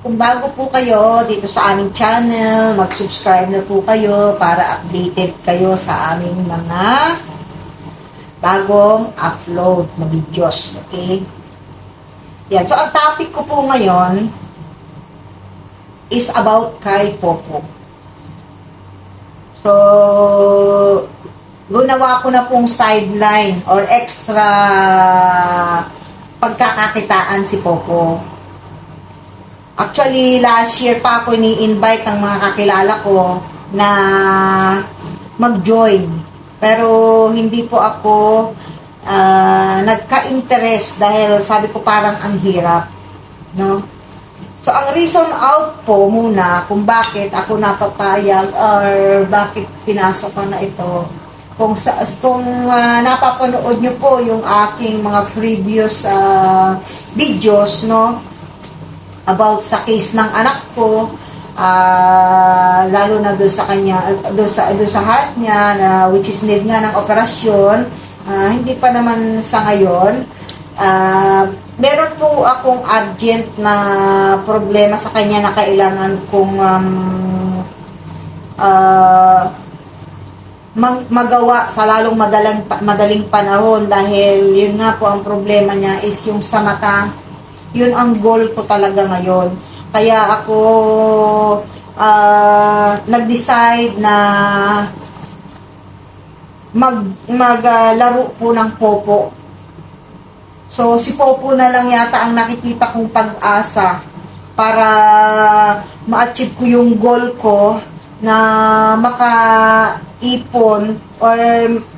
Kung bago po kayo dito sa aming channel, mag-subscribe na po kayo para updated kayo sa aming mga bagong upload na videos. Okay? Yan. So, ang topic ko po ngayon is about kay Popo. So, gunawa ko na pong sideline or extra pagkakakitaan si Popo. Actually, last year pa ako ni-invite ng mga kakilala ko na mag-join. Pero hindi po ako ah, nagka-interest dahil sabi ko parang ang hirap. No? So, ang reason out po muna kung bakit ako napapayag or bakit pinasok ko na ito. Kung, sa, kung ah, napapanood nyo po yung aking mga previous ah, videos, no? About sa case ng anak ko, ah, lalo na doon sa kanya, doon sa, doon sa heart niya, na, which is need nga ng operasyon, ah, hindi pa naman sa ngayon. Ah, meron po akong urgent na problema sa kanya na kailangan kong um, ah, mag- magawa sa lalong madalang, madaling panahon dahil yun nga po ang problema niya is yung sa mata yun ang goal ko talaga ngayon. Kaya ako ah, nag-decide na mag maglaro po ng popo. So si Popo na lang yata ang nakikita kong pag-asa para ma-achieve ko yung goal ko na maka-ipon or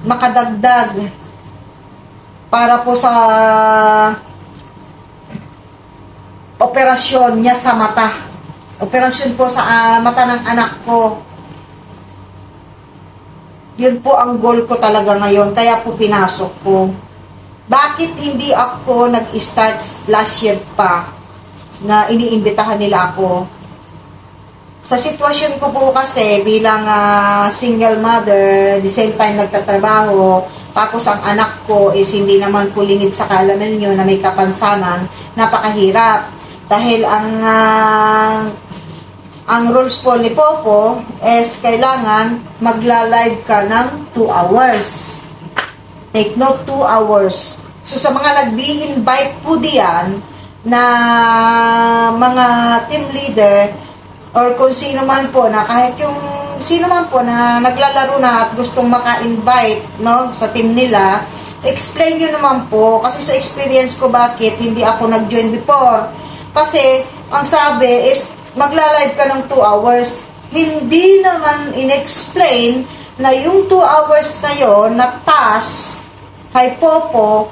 makadagdag para po sa operasyon niya sa mata. Operasyon po sa ah, mata ng anak ko. Yun po ang goal ko talaga ngayon, kaya po pinasok ko. Bakit hindi ako nag-start last year pa na iniimbitahan nila ako? Sa sitwasyon ko po kasi bilang ah, single mother, the same time nagtatrabaho, tapos ang anak ko is hindi naman pulingid sa kalaman nyo na may kapansanan, napakahirap. Dahil ang ah, ang rules po ni Popo is kailangan magla-live ka ng 2 hours. Take note, 2 hours. So sa mga nag-invite po diyan na mga team leader or kung sino man po na kahit yung sino man po na naglalaro na at gustong maka-invite no sa team nila explain nyo naman po kasi sa experience ko bakit hindi ako nag-join before kasi ang sabi is magla-live ka ng 2 hours hindi naman in-explain na yung 2 hours na yon na task kay Popo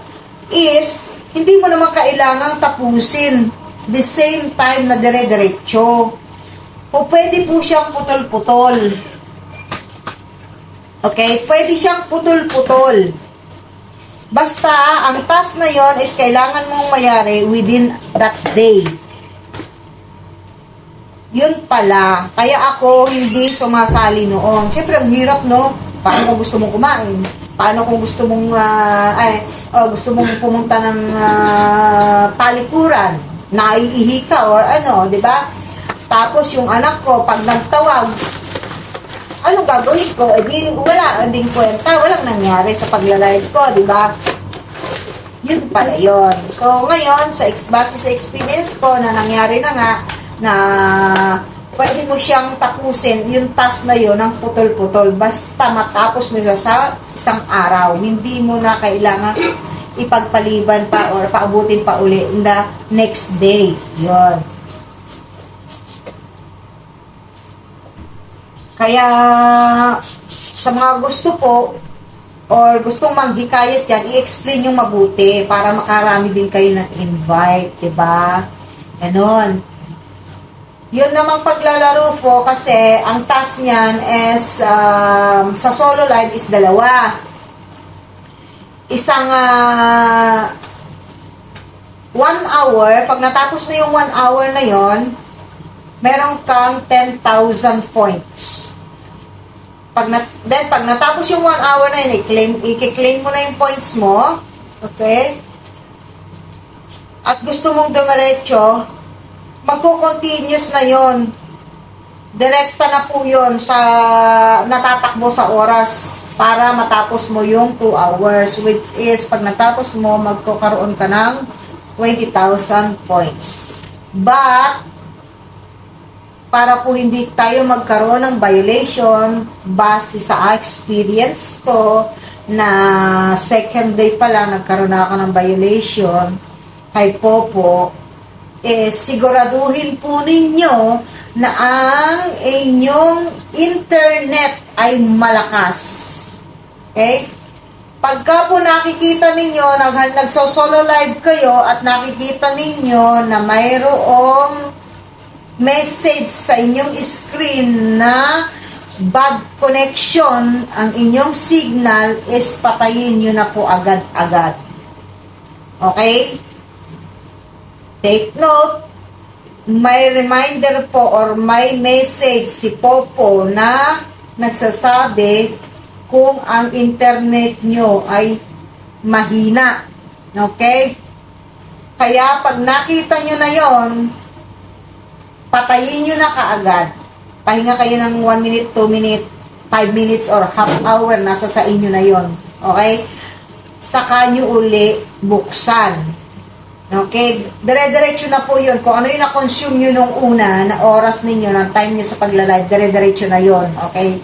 is hindi mo naman kailangang tapusin the same time na dire-diretso o pwede po siyang putol-putol. Okay? Pwede siyang putol-putol. Basta, ang task na yon is kailangan mong mayari within that day. Yun pala. Kaya ako hindi sumasali noon. Siyempre, ang hirap, no? Paano kung gusto mong kumain? Paano kung gusto mong, ah, ay, oh, gusto mong pumunta ng ah, palikuran? Naiihi ka or ano, di ba? Tapos yung anak ko, pag nagtawag, anong gagawin ko? Eh di, wala, ding kwenta, walang nangyari sa pagla-live ko, di ba? Yun pala yun. So, ngayon, sa base sa experience ko na nangyari na nga, na pwede mo siyang tapusin yung task na yun ng putol-putol basta matapos mo siya sa isang araw. Hindi mo na kailangan ipagpaliban pa or paabutin pa uli in the next day. Yun. Kaya sa mga gusto po or gustong manghikayat yan, i-explain yung mabuti para makarami din kayo ng invite, ba? Ganon. Yun namang paglalaro po kasi ang task niyan is um, sa solo live is dalawa. Isang ah, one hour, pag natapos mo yung one hour na yon, meron kang 10,000 points. Pag nat then pag natapos yung one hour na yun, i-claim, i-claim mo na yung points mo. Okay? At gusto mong dumiretso, magko-continuous na yon. Direkta na po yon sa natatakbo sa oras para matapos mo yung 2 hours which is pag natapos mo magkakaroon ka ng 20,000 points. But para po hindi tayo magkaroon ng violation base sa experience ko na second day pa lang nagkaroon na ako ng violation kay Popo eh siguraduhin po ninyo na ang inyong internet ay malakas. Okay? Pagka po nakikita ninyo, nag, nagso-solo live kayo at nakikita ninyo na mayroong message sa inyong screen na bad connection, ang inyong signal is patayin nyo na po agad-agad. Okay? Take note, may reminder po or may message si Popo na nagsasabi kung ang internet nyo ay mahina. Okay? Kaya pag nakita nyo na yon patayin nyo na kaagad. Pahinga kayo ng 1 minute, 2 minute, 5 minutes, or half hour, nasa sa inyo na yon Okay? Saka nyo uli buksan. Okay? Dire-diretso na po yun. Kung ano yung na-consume nyo nung una, na oras ninyo, ng time nyo sa paglalive, dire-diretso na yon Okay?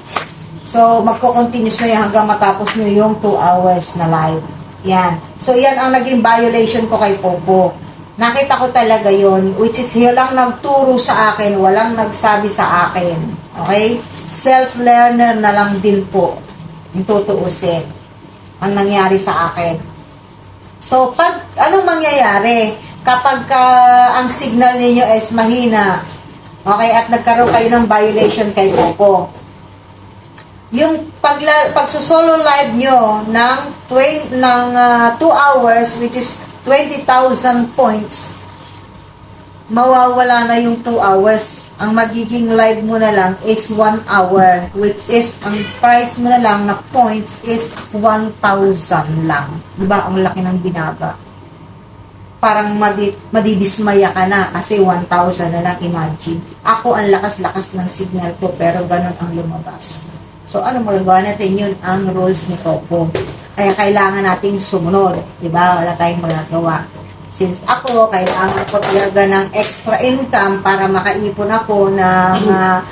So, magko-continuous na yun hanggang matapos nyo yung 2 hours na live. Yan. So, yan ang naging violation ko kay Popo. Nakita ko talaga yon which is lang nagturo sa akin, walang nagsabi sa akin. Okay? Self-learner na lang din po yung tutuusin ang nangyari sa akin. So, pag anong mangyayari kapag ka ang signal ninyo is mahina, okay, at nagkaroon kayo ng violation kay Popo, yung pagla, pagsusolo live nyo ng, 20, ng 2 hours, which is 20,000 points, mawawala na yung 2 hours. Ang magiging live mo na lang is 1 hour, which is, ang price mo na lang na points is 1,000 lang. Diba? Ang laki ng binaba. Parang madi, madidismaya ka na kasi 1,000 na lang, imagine. Ako, ang lakas-lakas ng signal ko, pero ganun ang lumabas. So, ano magagawa natin yun? Ang rules ni Popo. Kaya kailangan nating sumunod. Diba? Wala tayong magagawa. Since ako, kailangan ko talaga ng extra income para makaipon ako ng ah,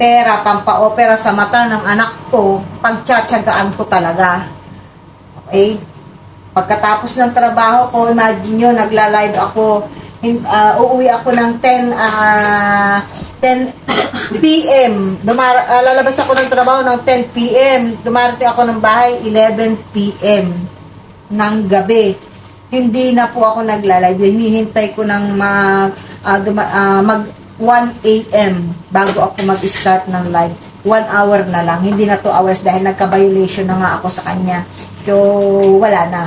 pera, pampaopera sa mata ng anak ko, pagtsatsagaan ko talaga. Okay? Pagkatapos ng trabaho ko, imagine nyo, nagla-live ako, ah, uuwi ako ng 10, ah 10 p.m. Dumar ah, lalabas ako ng trabaho ng 10 p.m. Dumarating ako ng bahay 11 p.m. ng gabi. Hindi na po ako nagla-live. Hinihintay ko ng mag, duma- ah, mag 1 a.m. bago ako mag-start ng live. 1 hour na lang. Hindi na 2 hours dahil nagka-violation na nga ako sa kanya. So, wala na.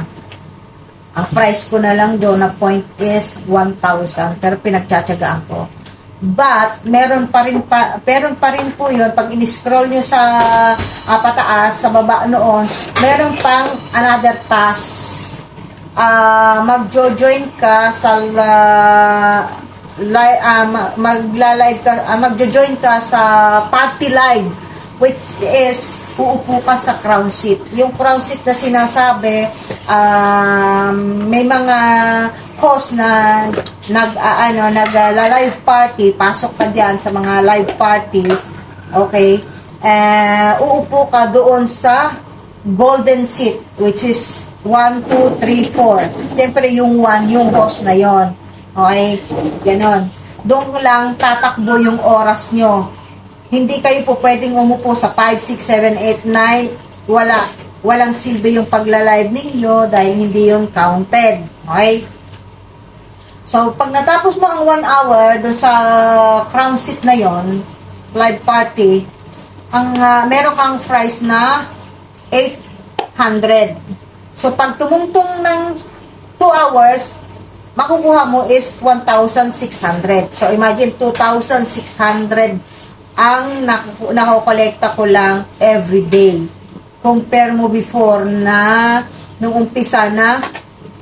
Ang price ko na lang doon na point is 1,000 pero pinagtsatsagaan ko. But, meron pa rin pa, meron pa rin po yun, pag in-scroll nyo sa ah, pataas, sa baba noon, meron pang another task. Ah, magjo-join ka sa la, li, ah, ma- magla-live ka, ah, magjo-join ka sa party live which is uupo ka sa crown seat. Yung crown seat na sinasabi, um, may mga host na nag ah, ano nag live party, pasok ka diyan sa mga live party. Okay? Eh uupo ka doon sa golden seat which is 1 2 3 4. Siyempre yung 1 yung host na yon. Okay? Ganon. Doon lang tatakbo yung oras nyo hindi kayo po pwedeng umupo sa 5, 6, 7, 8, 9. Wala. Walang silbi yung pagla-live ninyo dahil hindi yun counted. Okay? So, pag natapos mo ang 1 hour doon sa crown seat na yon live party, ang ah, meron kang price na 800. So, pag tumungtong ng 2 hours, makukuha mo is 1,600. So, imagine 2,600 ang nakokolekta ko lang every day. Compare mo before na nung umpisa na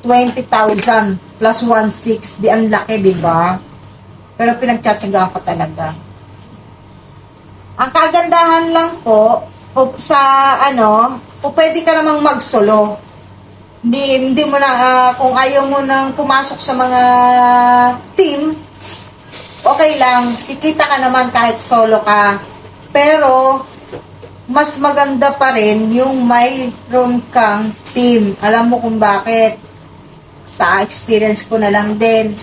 20,000 plus 1,600. Di ang laki, di ba? Pero pinagtsatsagaan ko talaga. Ang kagandahan lang po, sa ano, po pwede ka namang magsolo. Hindi, hindi mo na, ah, kung ayaw mo nang pumasok sa mga team, okay lang, kikita ka naman kahit solo ka. Pero, mas maganda pa rin yung mayroon kang team. Alam mo kung bakit? Sa experience ko na lang din.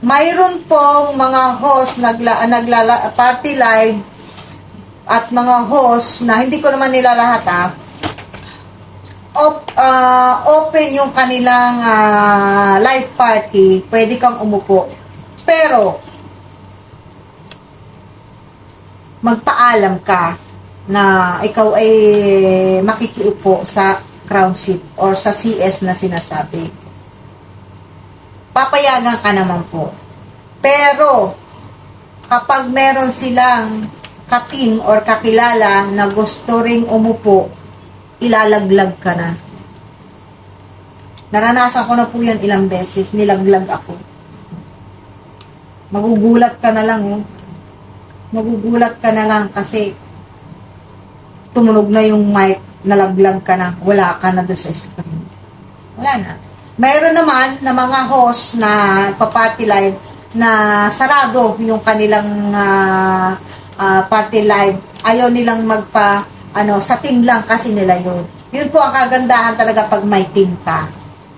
Mayroon pong mga host nagla, naglala, party live at mga host na hindi ko naman nila lahat ah, op, ah, open yung kanilang ah, live party, pwede kang umupo. Pero, magpaalam ka na ikaw ay makikiupo sa crown seat or sa CS na sinasabi. Papayagan ka naman po. Pero, kapag meron silang katim or kakilala na gusto ring umupo, ilalaglag ka na. Naranasan ko na po yan ilang beses, nilaglag ako. Magugulat ka na lang, oh. Magugulat ka na lang kasi tumunog na yung mic, nalaglag ka na, wala ka na doon sa screen. Wala na. Mayroon naman na mga host na pa-party live na sarado yung kanilang ah, ah, party live. Ayaw nilang magpa, ano, sa team lang kasi nila yun. Yun po ang kagandahan talaga pag may team ka.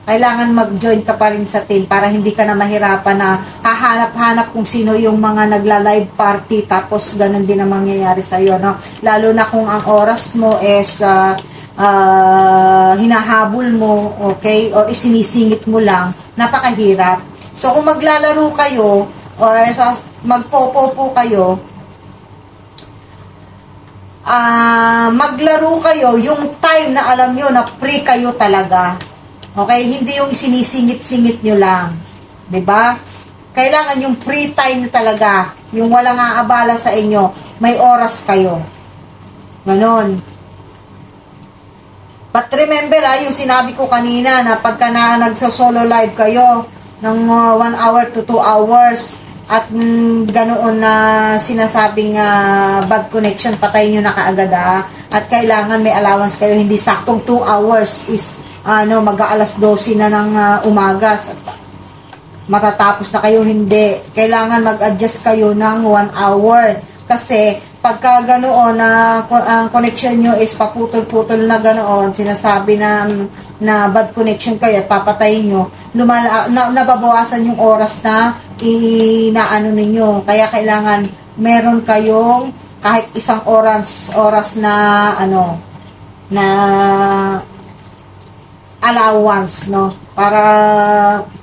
Kailangan mag-join ka pa rin sa team para hindi ka na mahirapan na hahanap-hanap kung sino yung mga nagla-live party tapos ganun din ang mangyayari sa iyo no? Lalo na kung ang oras mo is ah, ah, hinahabol mo okay? Or isinisingit mo lang napakahirap. So kung maglalaro kayo or sa magpopopo kayo ah maglaro kayo yung time na alam nyo na free kayo talaga. Okay? Hindi yung isinisingit-singit nyo lang. ba? Kailangan yung free time nyo talaga. Yung walang aabala sa inyo. May oras kayo. Ganon. But remember ah, yung sinabi ko kanina na pagka na nagso-solo live kayo ng 1 hour to 2 hours at mm, ganoon na sinasabing ah, bad connection, patay nyo na kaagad ah. At kailangan may allowance kayo, hindi saktong 2 hours is ano, mag-aalas 12 na ng ah, umaga. Matatapos na kayo, hindi. Kailangan mag-adjust kayo ng 1 hour. Kasi pagka ganoon na ko- ang connection nyo is paputol-putol na ganoon, sinasabi na na bad connection kayo at papatayin nyo, lumala, na, nababawasan yung oras na inaano ninyo. Kaya kailangan meron kayong kahit isang oras oras na ano na allowance no para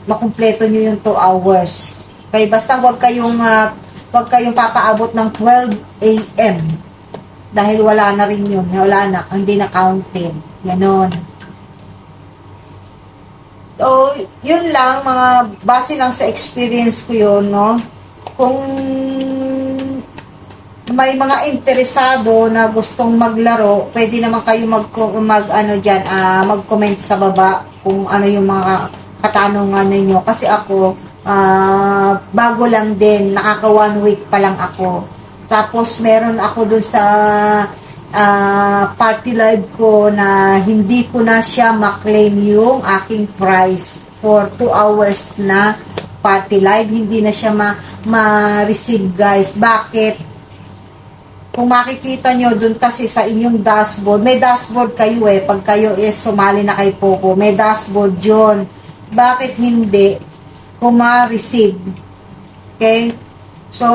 makumpleto nyo yung 2 hours. Kaya basta wag kayong ah, wag kayong papaabot ng 12 AM dahil wala na rin yun. Wala na, hindi na counted. Ganon. So, yun lang, mga base lang sa experience ko yun, no? Kung may mga interesado na gustong maglaro, pwede naman kayo mag, mag ano dyan, ah, mag-comment sa baba kung ano yung mga katanungan ninyo. Kasi ako, ah, bago lang din, nakaka one week pa lang ako. Tapos meron ako dun sa ah, party live ko na hindi ko na siya maklaim yung aking price for 2 hours na party live. Hindi na siya ma- ma-receive guys. Bakit? Kung makikita nyo dun kasi sa inyong dashboard, may dashboard kayo eh, pag kayo is sumali na kay Popo, may dashboard yun. Bakit hindi kung ma-receive? Okay? So,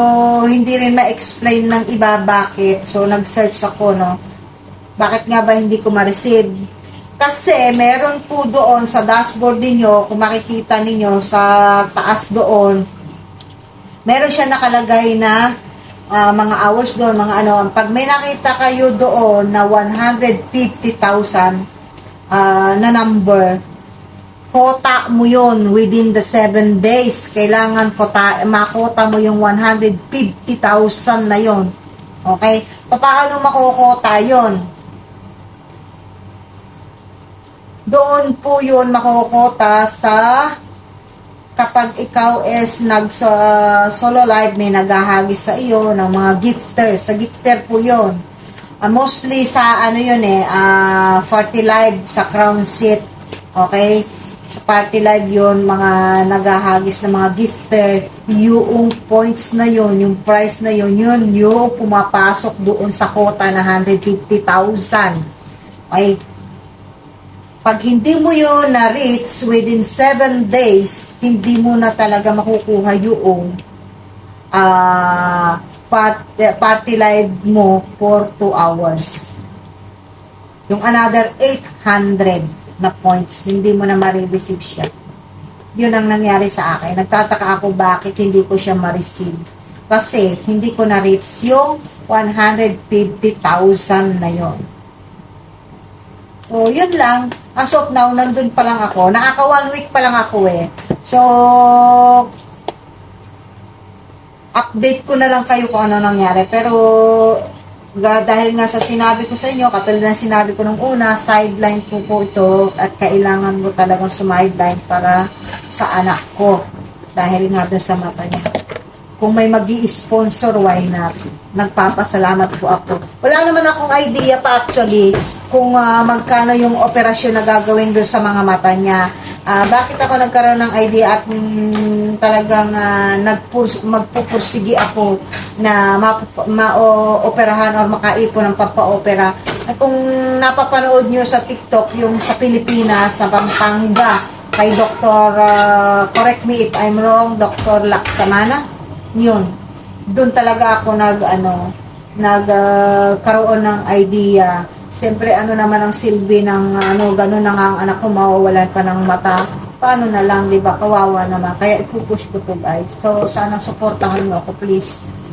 hindi rin ma-explain ng iba bakit. So, nag-search ako, no? Bakit nga ba hindi ko ma-receive? Kasi, meron po doon sa dashboard ninyo, kung makikita ninyo sa taas doon, meron siya nakalagay na ah, mga hours doon, mga ano, pag may nakita kayo doon na 150,000 ah, na number, kota mo yon within the 7 days. Kailangan kota, makota mo yung 150,000 na yon Okay? Paano makokota yon Doon po yun makokota sa kapag ikaw is nag sa solo live, may naghahagis sa iyo ng mga gifter. Sa gifter po yon Ah, mostly sa ano yun eh, ah, party live sa crown seat. Okay? Sa party live yun, mga naghahagis ng mga gifter, yung points na yun, yung price na yun, yun yung pumapasok doon sa quota na 150,000. Okay? Pag hindi mo yun na-reach within 7 days, hindi mo na talaga makukuha yung ah part, eh, party live mo for 2 hours. Yung another 800 na points, hindi mo na ma-receive siya. Yun ang nangyari sa akin. Nagtataka ako bakit hindi ko siya ma-receive. Kasi hindi ko na-reach yung 150,000 na yon. So, yun lang. As of now, nandun pa lang ako. Nakaka one week pa lang ako eh. So, update ko na lang kayo kung ano nangyari. Pero, dahil nga sa sinabi ko sa inyo, katulad ng sinabi ko nung una, sideline ko po ito at kailangan mo talagang sumideline para sa anak ko. Dahil nga doon sa mata niya. Kung may mag sponsor why not? Nagpapasalamat po ako. Wala naman akong idea pa actually kung ah, magkano yung operasyon na gagawin doon sa mga mata niya. Ah, bakit ako nagkaroon ng idea at mm, talagang uh, nagpurs- magpupursigi ako na ma-operahan or makaipon ng pampaopera. At kung napapanood nyo sa TikTok, yung sa Pilipinas, na Pampanga, kay Dr. ah, correct me if I'm wrong, Dr. Laksamana, yun. Doon talaga ako nag, ano, nagkaroon ng idea. Siyempre, ano naman ang silbi ng, ano, gano'n na nga ang anak ko, mawawalan pa ng mata. Paano na lang, di ba? Kawawa naman. Kaya ipupush ko to guys. So, sana supportahan mo ako, please.